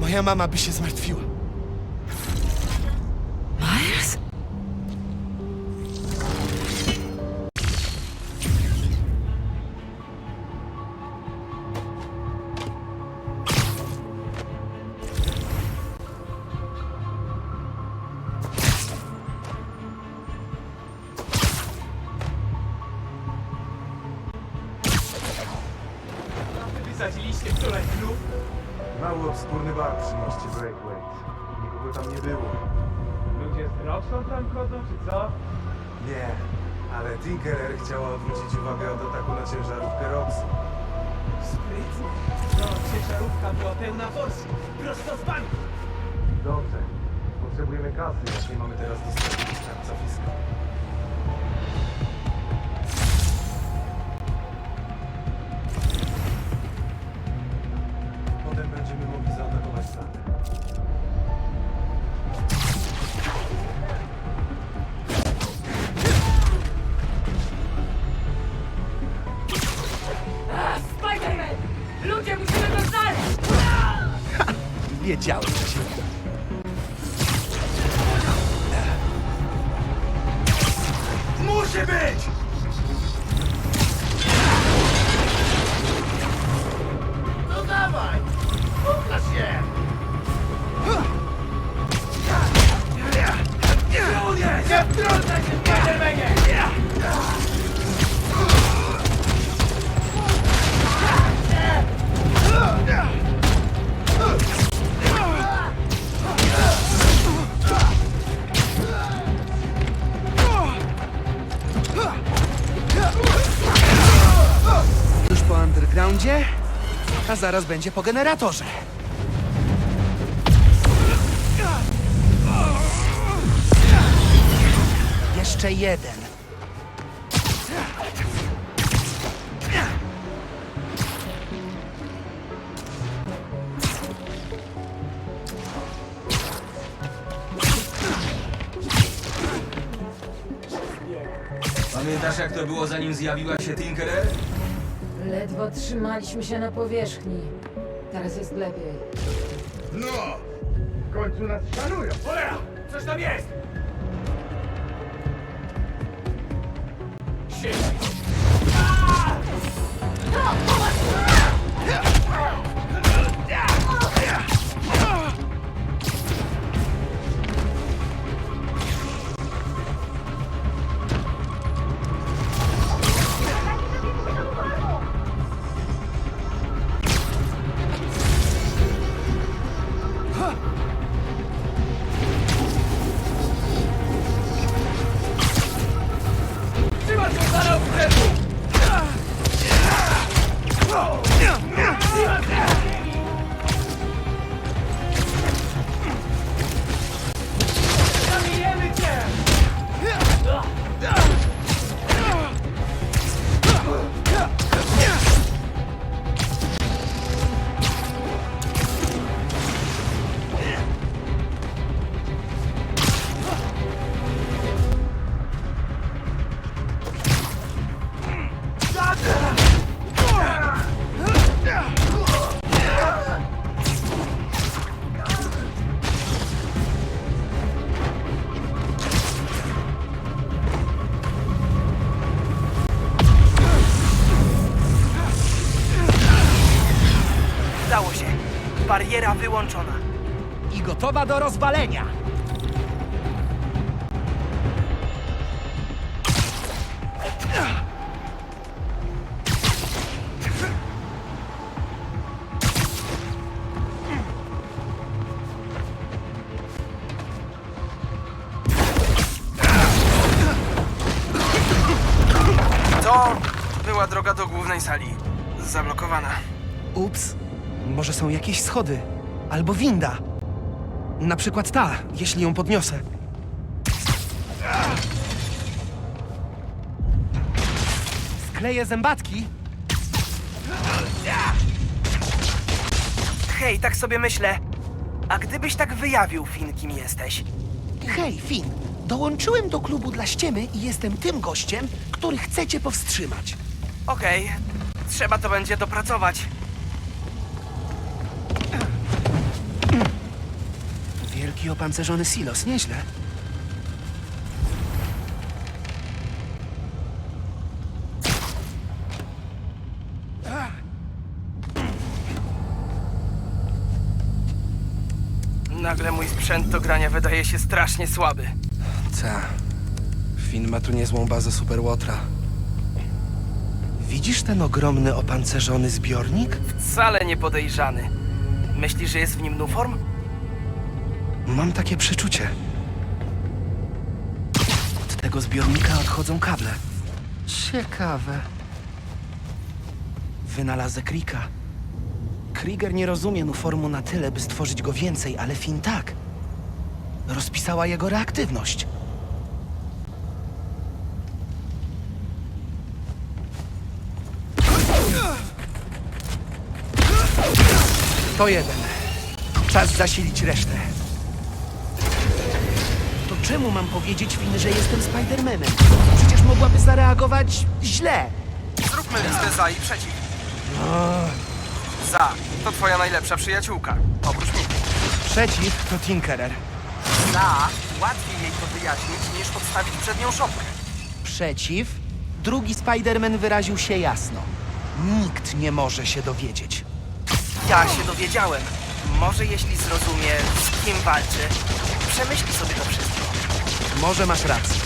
Moja mama by się zmartwiła. Roxy. Sprytnie. No, ciężarówka była pełna forsy. Prosto z banku. Dobrze. Potrzebujemy kasy, jak nie mamy teraz dostępu do skarbca fiska. Zaraz będzie po generatorze. Jeszcze jeden. Pamiętasz jak to było zanim zjawiła się Tinkerer? Ledwo trzymaliśmy się na powierzchni. Teraz jest lepiej. No! W końcu nas szanują! Cholera! Coś tam jest! Siedź! Trzymaj gotowa do rozwalenia. To była droga do głównej sali. Zablokowana. Ups, może są jakieś schody. Albo winda. Na przykład ta, jeśli ją podniosę. Skleję zębatki. Hej, tak sobie myślę. A gdybyś tak wyjawił, Finn, kim jesteś? Hej, Finn, dołączyłem do klubu dla ściemy i jestem tym gościem, który chcecie powstrzymać. Okej, Trzeba to będzie dopracować. Wielki opancerzony silos, nieźle. Nagle mój sprzęt do grania wydaje się strasznie słaby. Ta. Finn ma tu niezłą bazę Superłotra. Widzisz ten ogromny opancerzony zbiornik? Wcale nie podejrzany. Myślisz, że jest w nim Nuform? Mam takie przeczucie. Od tego zbiornika odchodzą kable. Ciekawe. Wynalazek Krika. Krieger nie rozumie Nuformu na tyle, by stworzyć go więcej, ale Finn tak. Rozpisała jego reaktywność. To jeden. Czas zasilić resztę. Czemu mam powiedzieć Finn, że jestem Spidermanem? Przecież mogłaby zareagować źle. Zróbmy listę za i przeciw. Za. To twoja najlepsza przyjaciółka. Oprócz mnie. Przeciw to Tinkerer. Za. Łatwiej jej to wyjaśnić, niż podstawić przed nią szopkę. Przeciw drugi Spiderman wyraził się jasno. Nikt nie może się dowiedzieć. Ja się dowiedziałem. Może jeśli zrozumie, z kim walczy, przemyśli sobie to wszystko. Może masz rację.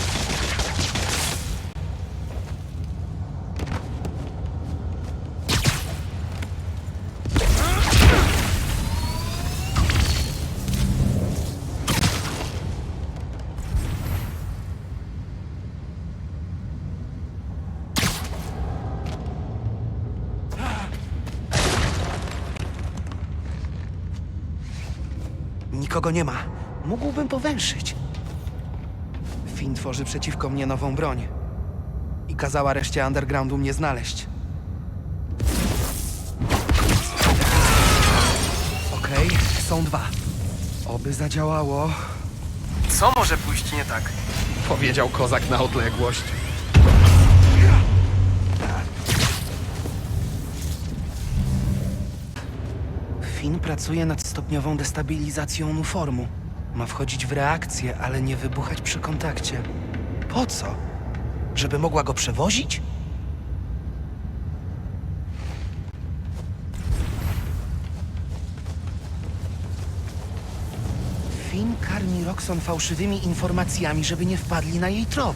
Nikogo nie ma. Mógłbym powęszyć. Finn tworzy przeciwko mnie nową broń. I kazała reszcie undergroundu mnie znaleźć. Okej, są dwa. Oby zadziałało, Co może pójść nie tak? powiedział kozak na odległość. Finn pracuje nad stopniową destabilizacją Nuformu. Ma wchodzić w reakcję, ale nie wybuchać przy kontakcie. Po co? Żeby mogła go przewozić? Finn karmi Roxon fałszywymi informacjami, żeby nie wpadli na jej trop.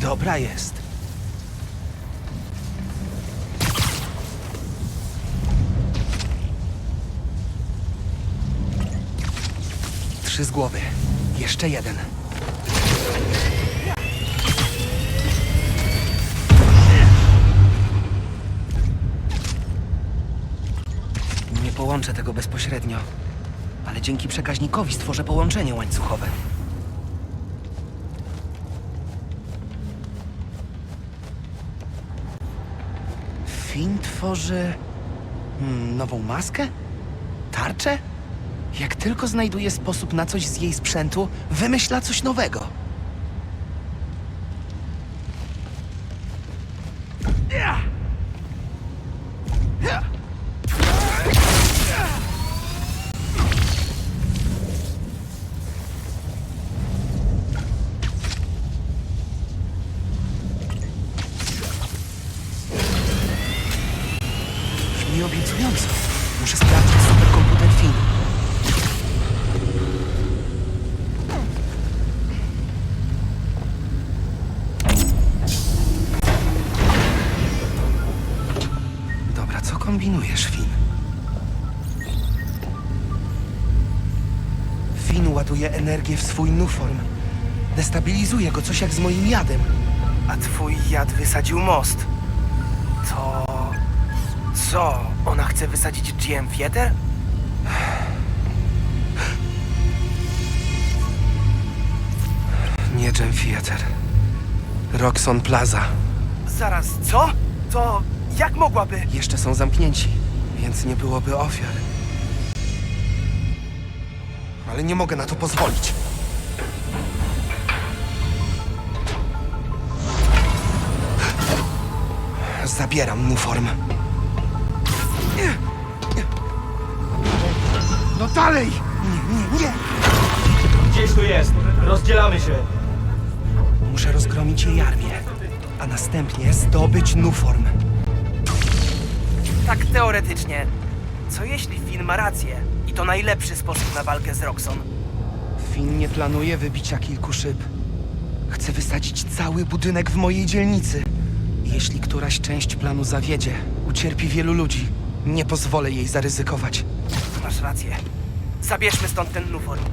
Dobra jest. Z głowy. Jeszcze jeden. Nie połączę tego bezpośrednio, ale dzięki przekaźnikowi stworzę połączenie łańcuchowe. Finn tworzy hmm, nową maskę? Tarczę? Jak tylko znajduje sposób na coś z jej sprzętu, wymyśla coś nowego. Kombinujesz, Finn? Finn ładuje energię w swój nuform. Destabilizuje go coś jak z moim jadem. A twój jad wysadził most. To... Co? Ona chce wysadzić GM Theater? Nie Gem Theater. Roxon Plaza. Zaraz, co? To jak mogłaby? Jeszcze są zamknięci, więc nie byłoby ofiar. Ale nie mogę na to pozwolić. Zabieram mu formę. No dalej! Nie, nie, nie! Gdzieś tu jest. Rozdzielamy się. Muszę rozgromić jej armię, a następnie zdobyć Nuform. Tak teoretycznie. Co jeśli Finn ma rację? I to najlepszy sposób na walkę z Roxon. Finn nie planuje wybicia kilku szyb. Chce wysadzić cały budynek w mojej dzielnicy. Jeśli któraś część planu zawiedzie, ucierpi wielu ludzi. Nie pozwolę jej zaryzykować. Masz rację. Zabierzmy stąd ten Nuform.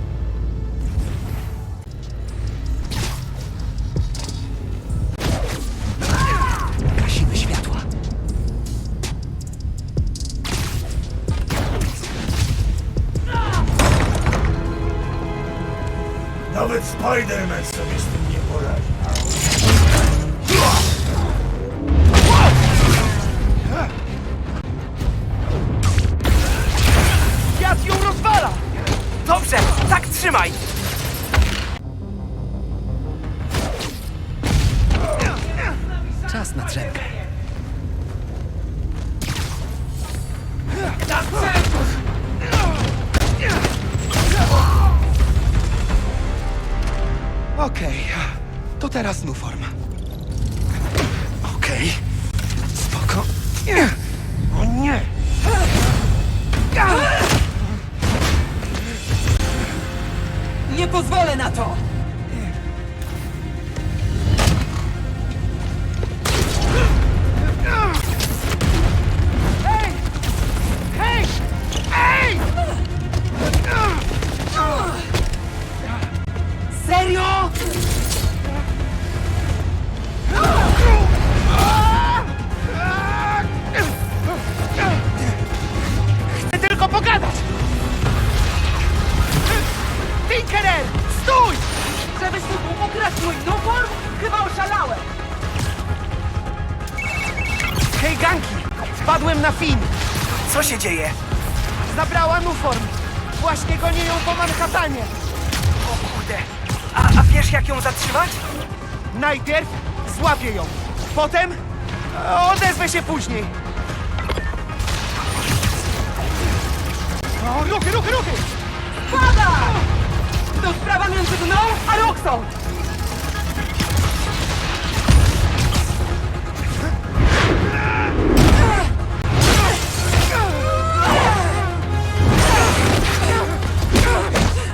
Nawet Spider-Man sobie z tym nie poradzi. Wiatr ją rozwala! Dobrze, tak trzymaj! Odezwę się później. O, ruchy, ruchy, ruchy! Pada! To sprawa między mną a Roxą!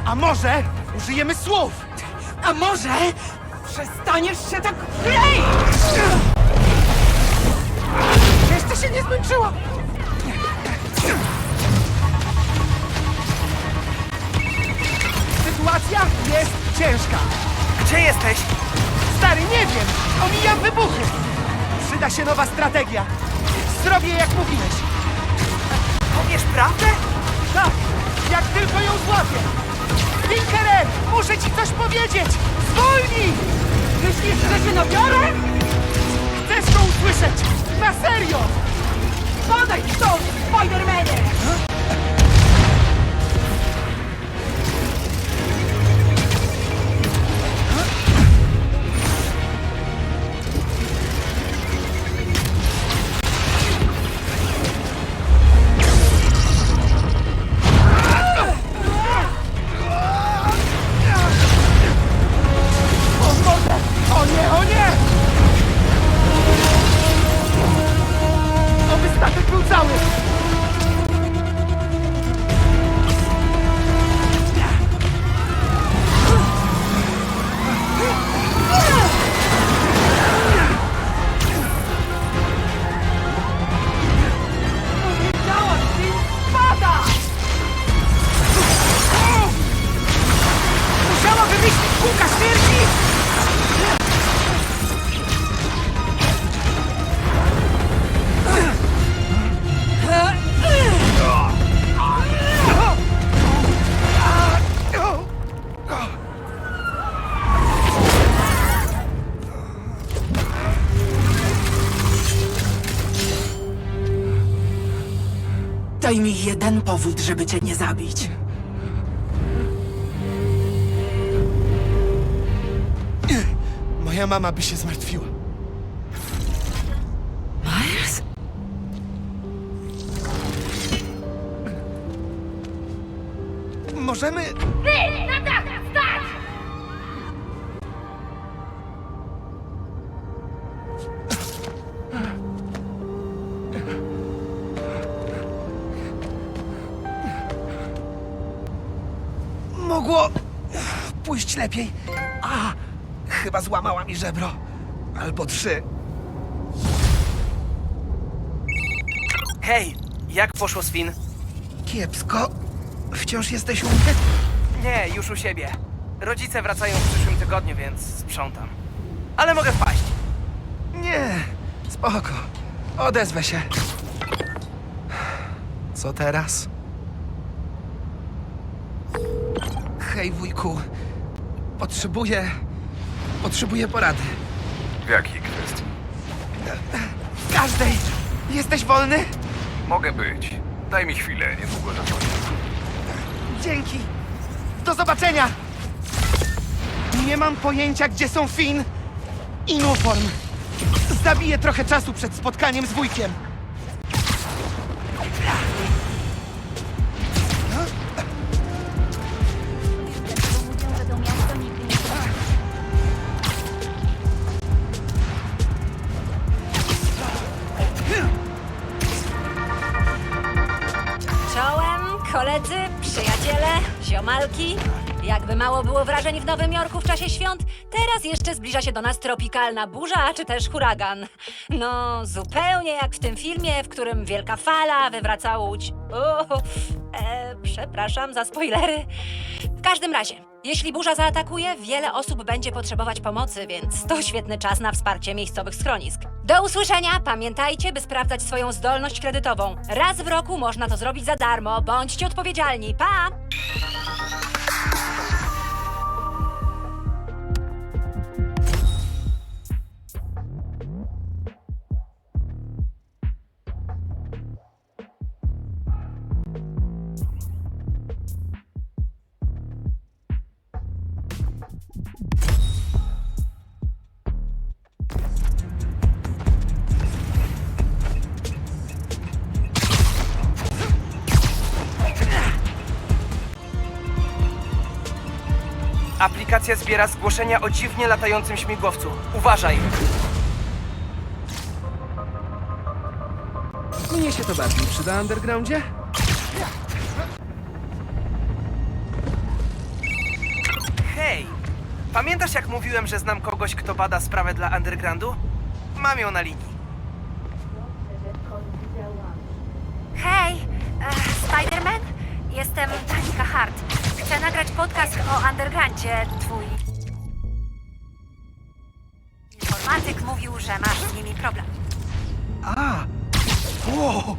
A może użyjemy słów? A może przestaniesz się tak kleić? Się nie zmęczyłam! Sytuacja jest ciężka. Gdzie jesteś? Stary, nie wiem! Omijam wybuchy! Przyda się nowa strategia. Zrobię jak mówiłeś. Powiesz prawdę? Tak, jak tylko ją złapię. Tinkerer, muszę ci coś powiedzieć! Zwolnij! Myślisz, że się nabiorę? Usłyszeć! Na serio! Podaj stąd, Spidermanie! Powód, żeby cię nie zabić. Moja mama by się zmartwiła. Miles? możemy... Wy, na dach, lepiej. A, chyba złamała mi żebro. Albo trzy. Hej, jak poszło z Finn? Kiepsko. Wciąż jesteś u mnie? Nie, już u siebie. Rodzice wracają w przyszłym tygodniu, więc sprzątam. Ale mogę wpaść. Nie, spoko. Odezwę się. Co teraz? Hej, wujku. Potrzebuję... Potrzebuję porady. W jakiej kwestii? W każdej. Jesteś wolny? Mogę być. Daj mi chwilę, niedługo zadzwonię. Dzięki. Do zobaczenia. Nie mam pojęcia, gdzie są Finn i Nuform. Zabiję trochę czasu przed spotkaniem z wujkiem. Jakby mało było wrażeń w Nowym Jorku w czasie świąt, teraz jeszcze zbliża się do nas tropikalna burza czy też huragan. No, zupełnie jak w tym filmie, w którym wielka fala wywraca łódź. Uff, e, przepraszam za spoilery. W każdym razie, jeśli burza zaatakuje, wiele osób będzie potrzebować pomocy, więc to świetny czas na wsparcie miejscowych schronisk. Do usłyszenia! Pamiętajcie, by sprawdzać swoją zdolność kredytową. Raz w roku można to zrobić za darmo. Bądźcie odpowiedzialni. Pa! Aplikacja zbiera zgłoszenia o dziwnie latającym śmigłowcu. Uważaj! Mnie się to bardziej przyda, Undergroundzie? Hej! Pamiętasz jak mówiłem, że znam kogoś, kto bada sprawę dla Undergroundu? Mam ją na linii. Undergroundzie. Twój informatyk mówił, że masz z nimi problem. A! No,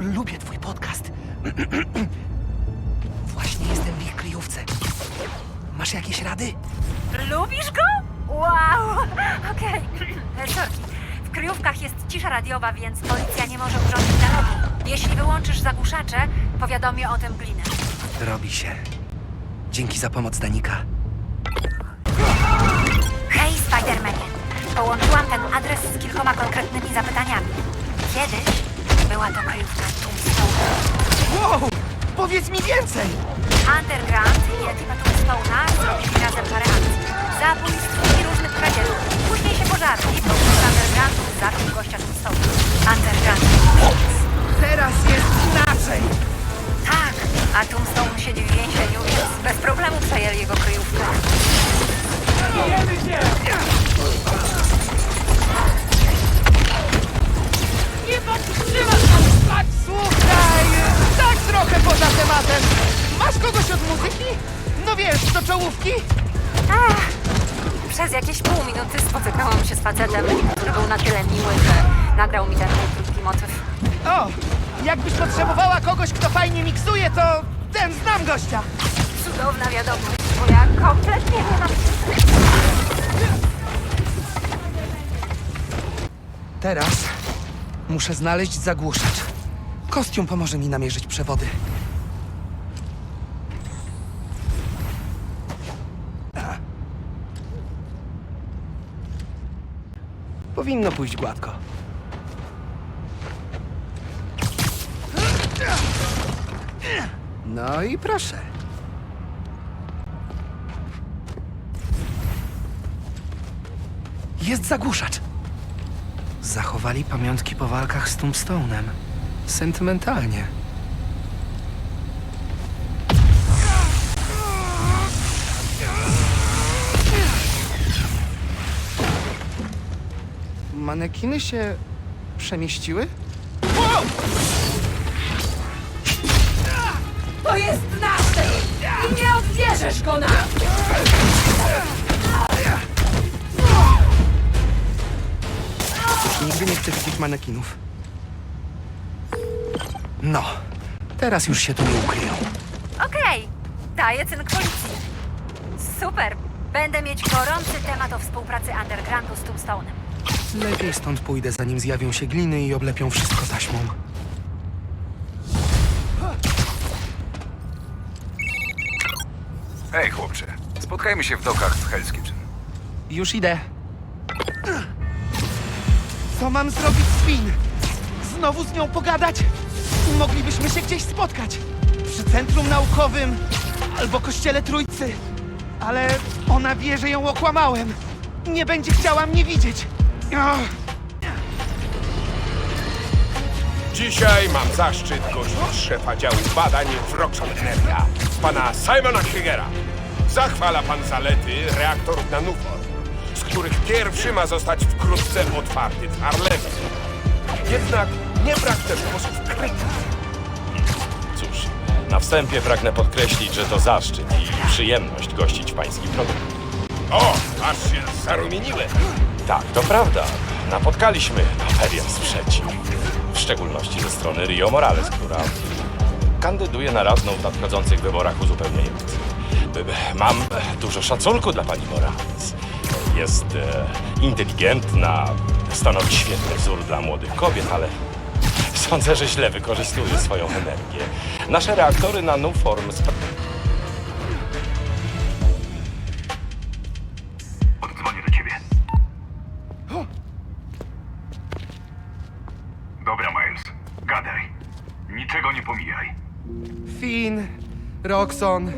lubię twój podcast. Właśnie jestem w ich kryjówce. Masz jakieś rady? Lubisz go? Wow! Okej. Okay. Sorki. W kryjówkach jest cisza radiowa, więc policja nie może urządzić dialogu. Jeśli wyłączysz zagłuszacze, powiadomię o tym Glinę. Robi się. Dzięki za pomoc, Danika. Hej, Spidermanie. Połączyłam ten adres z kilkoma konkretnymi zapytaniami. Kiedyś była to kryjówka Tombstone'a. Wow! Powiedz mi więcej! Underground i ekipa Tombstone'a zrobili razem parę akcji. Zabójstw i różnych kradzieży. Później się pożarli, bo z Undergroundu zabił gościa Tombstone'a. Underground. Teraz jest inaczej! A Tombstone siedzi w więzieniu, więc bez problemu przejęli jego kryjówkę. Nie podtrzymasz nas, spać! Słuchaj, tak trochę poza tematem. Masz kogoś od muzyki? No wiesz, do czołówki? Ach, przez jakieś pół minuty spotykałam się z facetem, który był na tyle miły, że nagrał mi ten mój krótki motyw. O, jakbyś potrzebowała kogoś, kto fajnie miksuje, to ten znam gościa. Cudowna wiadomość, bo ja kompletnie nie mam... Teraz muszę znaleźć zagłuszacz. Kostium pomoże mi namierzyć przewody. Powinno pójść gładko. No i proszę. Jest zagłuszacz. Zachowali pamiątki po walkach z Tombstone'em. Sentymentalnie. Manekiny się przemieściły? Nam! Nigdy nie chcę widzieć manekinów. No, teraz już się tu nie ukryją. Okej, daję cynk policji. Super. Będę mieć gorący temat o współpracy Undergroundu z Tombstone'em. Lepiej stąd pójdę, zanim zjawią się gliny i oblepią wszystko taśmą. Hej, chłopcze. Spotkajmy się w dokach w Hell's Kitchen. Już idę. Co mam zrobić z Finn? Znowu z nią pogadać? Moglibyśmy się gdzieś spotkać. Przy centrum naukowym albo kościele Trójcy. Ale ona wie, że ją okłamałem. Nie będzie chciała mnie widzieć. Ach. Dzisiaj mam zaszczyt gościć szefa działu badań w Roxxon Energia, pana Simona Kriegera. Zachwala pan zalety reaktorów na Nufor, z których pierwszy ma zostać wkrótce otwarty w Harlemie. Jednak nie brak też głosów krytyki. Cóż, na wstępie pragnę podkreślić, że to zaszczyt i przyjemność gościć w pańskim programie. O, aż się zarumieniłem. Tak, to prawda. Napotkaliśmy na pewien sprzeciw. W szczególności ze strony Rio Morales, która kandyduje na radną w nadchodzących wyborach uzupełniających. Mam dużo szacunku dla pani Morales. Jest e, inteligentna, stanowi świetny wzór dla młodych kobiet, ale sądzę, że źle wykorzystuje swoją energię. Nasze reaktory na Nuform spra- Oddzwonię do ciebie. Dobra, Miles. Gadaj. Niczego nie pomijaj. Finn, Roxon,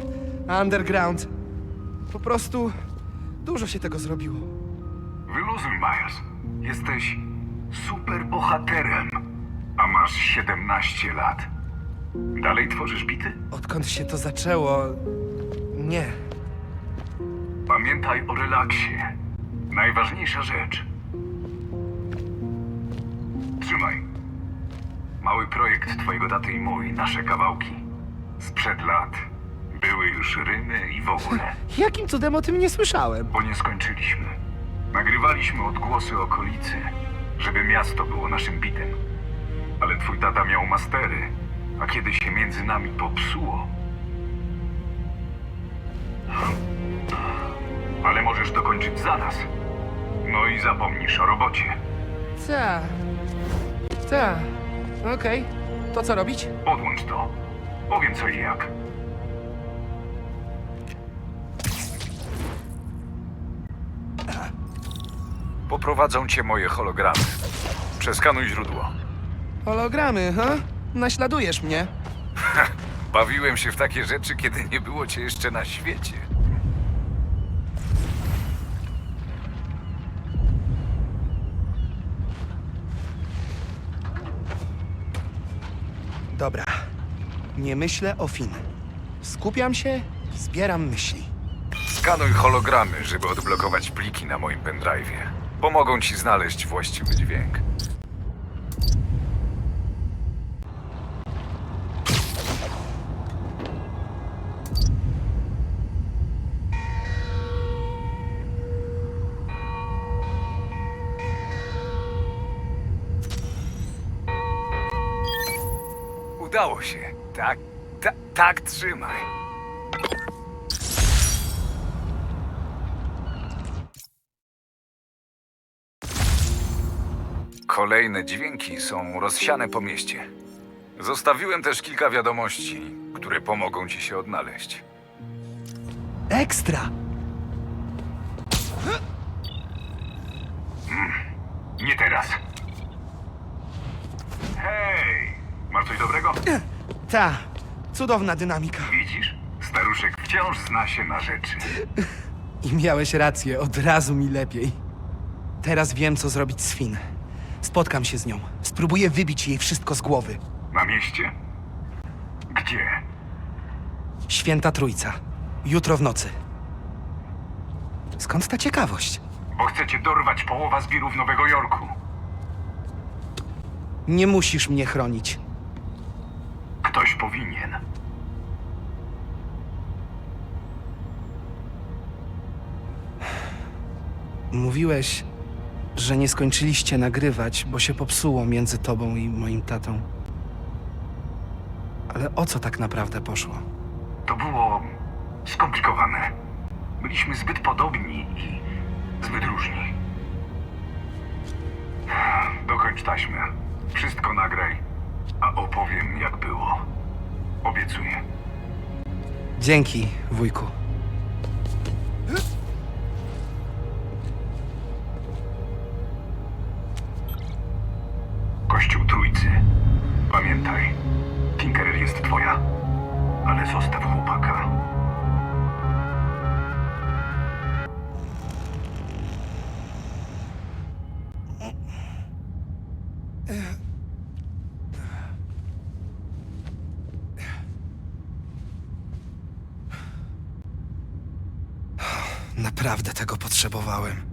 Underground. Po prostu dużo się tego zrobiło. Wyluzuj, Miles. Jesteś super bohaterem, a masz 17 lat. Dalej tworzysz bity? Odkąd się to zaczęło? Nie. Pamiętaj o relaksie. Najważniejsza rzecz. Trzymaj. Mały projekt twojego taty i mój, nasze kawałki. Sprzed lat. Były już rymy i w ogóle. Jakim cudem o tym nie słyszałem? Bo nie skończyliśmy. Nagrywaliśmy odgłosy okolicy, żeby miasto było naszym bitem. Ale twój tata miał mastery, a kiedy się między nami popsuło... Ale możesz dokończyć zaraz. No i zapomnisz o robocie. Ta. Ta. Okej. To co robić? Podłącz to. Powiem co i jak. Poprowadzą cię moje hologramy. Przeskanuj źródło. Hologramy, ha? Naśladujesz mnie. Bawiłem się w takie rzeczy, kiedy nie było cię jeszcze na świecie. Dobra. Nie myślę o Finn. Skupiam się i zbieram myśli. Skanuj hologramy, żeby odblokować pliki na moim pendrive'ie. Pomogą ci znaleźć właściwy dźwięk. Udało się. Tak, tak, tak trzymaj. Kolejne dźwięki są rozsiane po mieście. Zostawiłem też kilka wiadomości, które pomogą ci się odnaleźć. Ekstra! Nie teraz. Hej! Masz coś dobrego? Ta. Cudowna dynamika. Widzisz? Staruszek wciąż zna się na rzeczy. I miałeś rację, od razu mi lepiej. Teraz wiem, co zrobić z Finn. Spotkam się z nią. Spróbuję wybić jej wszystko z głowy. Na mieście? Gdzie? Święta Trójca. Jutro w nocy. Skąd ta ciekawość? Bo chcecie dorwać połowa zbirów Nowego Jorku. Nie musisz mnie chronić. Ktoś powinien. Mówiłeś, że nie skończyliście nagrywać, bo się popsuło między tobą i moim tatą. Ale o co tak naprawdę poszło? To było skomplikowane. Byliśmy zbyt podobni i zbyt różni. Dokończ taśmę. Wszystko nagraj, a opowiem jak było. Obiecuję. Dzięki, wujku. Potrzebowałem.